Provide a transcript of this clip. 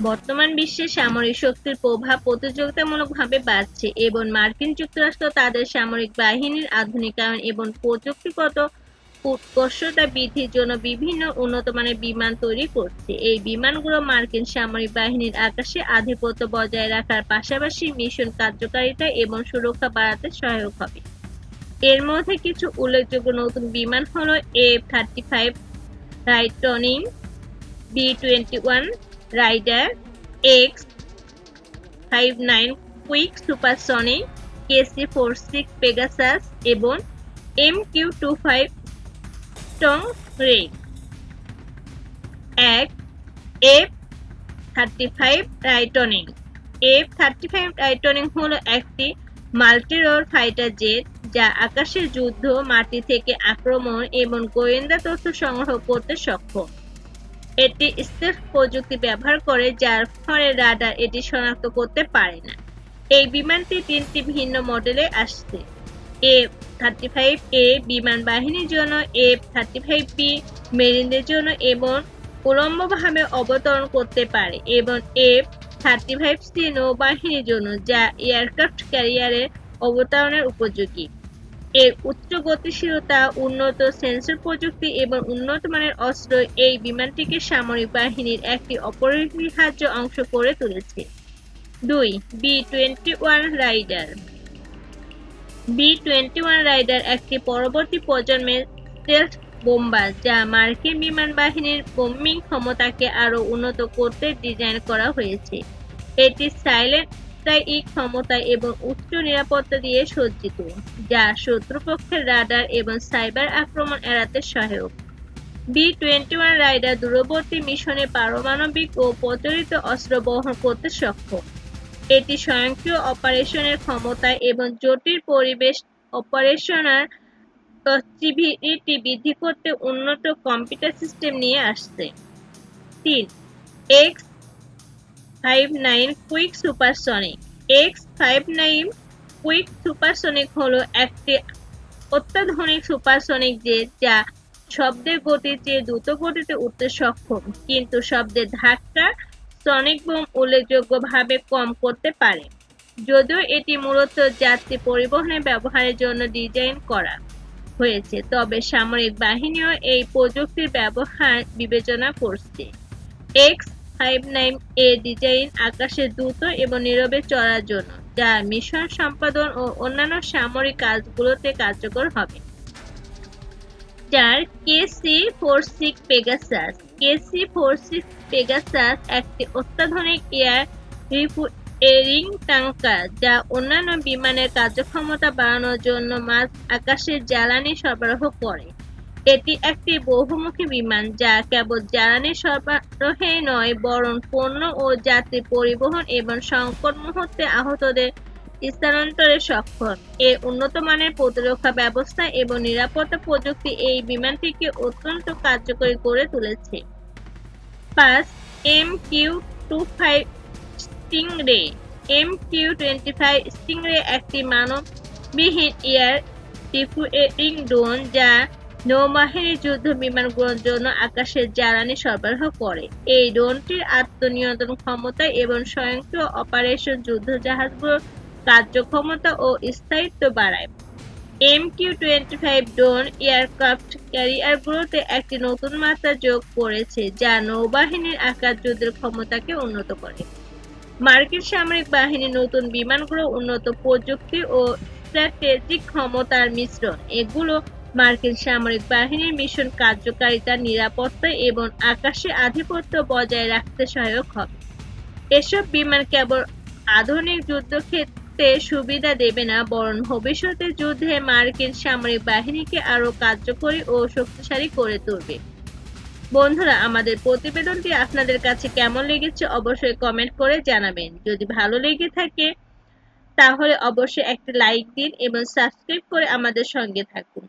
বর্তমান বিশ্বে সামরিক শক্তির প্রভাব প্রতিযোগিতামূলকভাবে বাড়ছে এবং মার্কিন যুক্তরাষ্ট্র তাদের সামরিক বাহিনীর আধুনিকায়ন এবং প্রযুক্তিগত উৎকর্ষতা বৃদ্ধির জন্য বিভিন্ন উন্নতমানের বিমান তৈরি করছে। এই বিমানগুলো মার্কিন সামরিক বাহিনীর আকাশে আধিপত্য বজায় রাখার পাশাপাশি মিশন কার্যকারিতা এবং সুরক্ষা বাড়াতে সহায়ক হবে। এর মধ্যে কিছু উল্লেখযোগ্য নতুন বিমান হলো A thirty five, lightning, B twenty one raider X five nine quick supersonic KC four six Pegasus এবং M Q two five stingray এক F thirty five lightning F thirty five lightning হলো একটি মাল্টিরোর ফাইটার জেট যা আকাশের যুদ্ধ, মাটি থেকে আক্রমণ এবং গোয়েন্দা তথ্য সংগ্রহ করতে সক্ষম। এটি স্টেলথ প্রযুক্তি ব্যবহার করে যার ফলে রাডার এটি শনাক্ত করতে পারে না। এই বিমানটি তিনটি ভিন্ন মডেলে আসছে। এফ থার্টি ফাইভ এ বিমান বাহিনীর জন্য, এফ থার্টি ফাইভ বি মেরিনদের জন্য এবং উলম্বভাবে অবতরণ করতে পারে এবং এফ থার্টি ফাইভ সি নৌবাহিনীর জন্য, যা এয়ারক্রাফট ক্যারিয়ারের অবতরণের উপযোগী। এর উচ্চ গতিশীলতা, উন্নত সেন্সর প্রযুক্তি এবং উন্নত মানের অস্ত্র এই বিমানটিকে সামরিক বাহিনীর একটি অপরিহার্য অংশ করে তুলেছে। দুই B twenty one raider. B twenty one raider একটি পরবর্তী প্রজন্মের স্টেলথ বোম্বার যা মার্কিন বিমান বাহিনীর বোম্বিং ক্ষমতাকে আরও উন্নত করতে ডিজাইন করা হয়েছে। এটি সাইলেন্ট এই ক্ষমতা এবং উচ্চ নিরাপত্তা দিয়ে সজ্জিত, যা শত্রুপক্ষের রাডার এবং সাইবার আক্রমণ এড়াতে সহায়ক। বি টোয়েন্টি ওয়ান রাইডার দূরবর্তী মিশনে পারমাণবিক ও প্রচলিত অস্ত্র বহন করতে সক্ষম। এটি স্বয়ংক্রিয় অপারেশনের ক্ষমতা এবং জটিল পরিবেশ অপারেশনাল প্রচিভিটি বৃদ্ধি করতে উন্নত কম্পিউটার সিস্টেম নিয়ে আসছে। তিন, X five nine quick supersonic. X five nine quick supersonic হলো একটি অত্যাধুনিক সুপারসনিক জেট যা শব্দের গতির চেয়ে দ্রুত গতিতে উঠতে সক্ষম, কিন্তু শব্দের ধাক্কা সনিক বোম উল্লেখযোগ্যভাবে কম করতে পারে। যদিও এটি মূলত যাত্রী পরিবহনে ব্যবহারের জন্য ডিজাইন করা হয়েছে, তবে সামরিক বাহিনীও এই প্রযুক্তির ব্যবহার বিবেচনা করছে। এক্স ফাইভ নাইন এ ডিজাইন আকাশে দ্রুত এবং নীরবে চড়ার জন্য, যা মিশন সম্পাদন ও অন্যান্য সামরিক কাজগুলোতে কার্যকর হবে। চার KC four six Pegasus, KC four six Pegasus একটি অত্যাধুনিক এয়ার রিফুয়েরিং ট্যাঙ্কার, যা অন্যান্য বিমানের কার্যক্ষমতা বাড়ানোর জন্য মাঝ আকাশের জ্বালানি সরবরাহ করে। এটি একটি বহুমুখী বিমান যা কেবল জ্বালানি সরবরাহে নয়, বরং পণ্য ও যাত্রী পরিবহন এবং সংকট মুহূর্তে আহতদের স্থানান্তরে সক্ষম। এর উন্নত মানের প্রতিরক্ষা ব্যবস্থা এবং নিরাপত্তা প্রযুক্তি এই বিমানটিকে অত্যন্ত কার্যকরী করে তুলেছে। পাঁচ M Q two five stingray. M Q twenty five stingray একটি মানববিহীন এয়ার রিফুয়েরিং ড্রোন যা নৌবাহিনীর যুদ্ধ বিমানগুলোর জন্য আকাশের জ্বালানি সরবরাহ করে। এই ড্রোনটির আত্মনিয়ন্ত্রণ ক্ষমতা এবং স্বয়ংক্রিয় অপারেশন যুদ্ধ জাহাজগুলোর কার্যক্ষমতা ও স্থায়িত্ব বাড়ায়। M Q twenty five drone aircraft ক্যারিয়ারগুলোতে একটি নতুন মাত্রা যোগ করেছে, যা নৌবাহিনীর আকাশ যুদ্ধের ক্ষমতাকে উন্নত করে। মার্কিন সামরিক বাহিনীর নতুন বিমানগুলো উন্নত প্রযুক্তি ও স্ট্র্যাটেজিক ক্ষমতার মিশ্রণ। এগুলো মার্কিন সামরিক বাহিনীর মিশন কার্যকারিতা, নিরাপত্তা এবং আকাশে আধিপত্য বজায় রাখতে সহায়ক হবে। এসব বিমান কেবল আধুনিক যুদ্ধক্ষেত্রে সুবিধা দেবে না, বরং ভবিষ্যতের যুদ্ধে মার্কিন সামরিক বাহিনীকে আরও কার্যকরী ও শক্তিশালী করে তুলবে। বন্ধুরা, আমাদের প্রতিবেদনটি আপনাদের কাছে কেমন লেগেছে অবশ্যই কমেন্ট করে জানাবেন। যদি ভালো লেগে থাকে, তাহলে অবশ্যই একটি লাইক দিন এবং সাবস্ক্রাইব করে আমাদের সঙ্গে থাকুন।